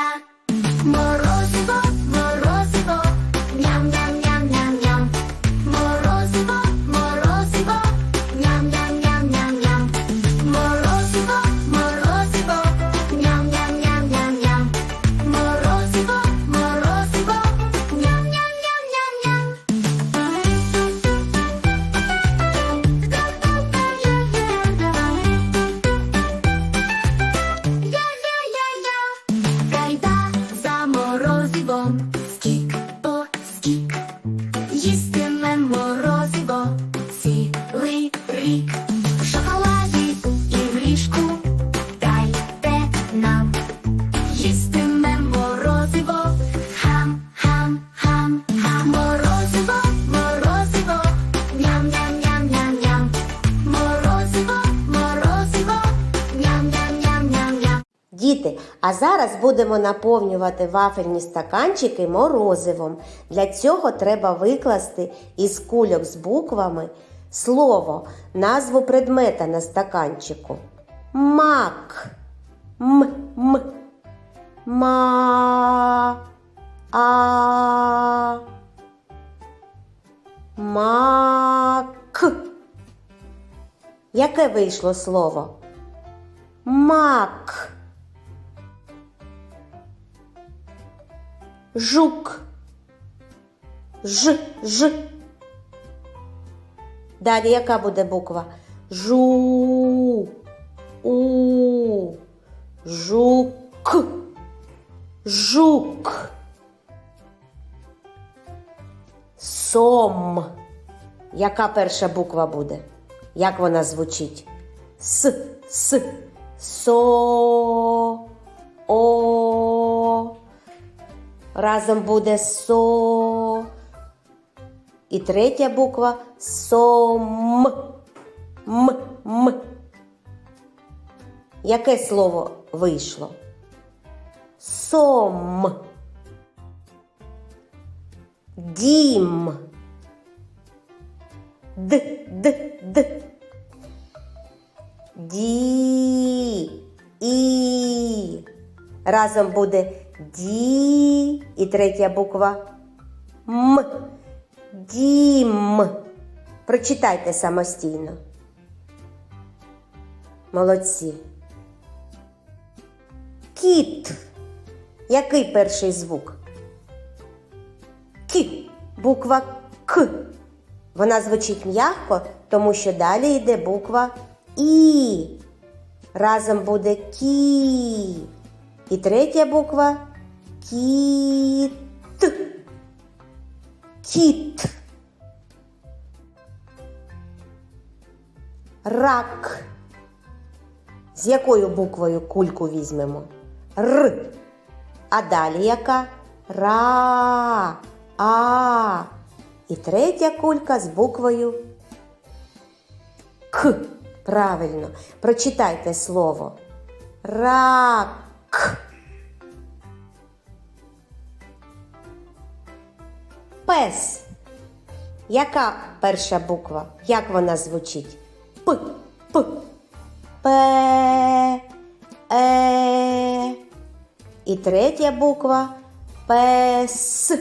あ。А зараз будемо наповнювати вафельні стаканчики морозивом. Для цього треба викласти із кульок з буквами слово, назву предмета на стаканчику. Мак. М-м. Ма. А. Мак. Яке вийшло слово? Мак. Жук. Ж, ж. Далі яка буде буква? Жу. У. Жук. Жук. Сом. Яка перша буква буде? Як вона звучить? С, с, со, о. Разом буде со. І третя буква сом. М, м. Яке слово вийшло? Сом. Дім. Д, д, д. Ді. І. Разом буде ді. І третя буква М. Дім. Прочитайте самостійно. Молодці. Кіт. Який перший звук? Кі. Буква К. Вона звучить м'яко, тому що далі йде буква І. Разом буде кі. І третя буква кіт. Кіт. Рак. З якою буквою кульку візьмемо? Р. А далі яка? Ра. А. І третя кулька з буквою К. Правильно. Прочитайте слово. Рак. Пес. Яка перша буква? Як вона звучить? П. П. П. Е. І третя буква Пес.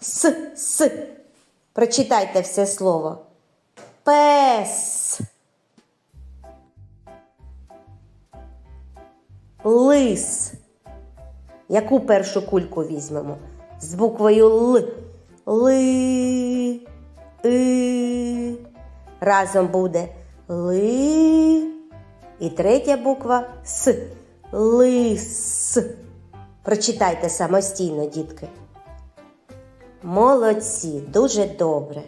С. С. Прочитайте все слово. Пес. Лис. Яку першу кульку візьмемо? З буквою Л. Ли. И. Разом буде ли. І третя буква С. Лис. Прочитайте самостійно, дітки. Молодці, дуже добре.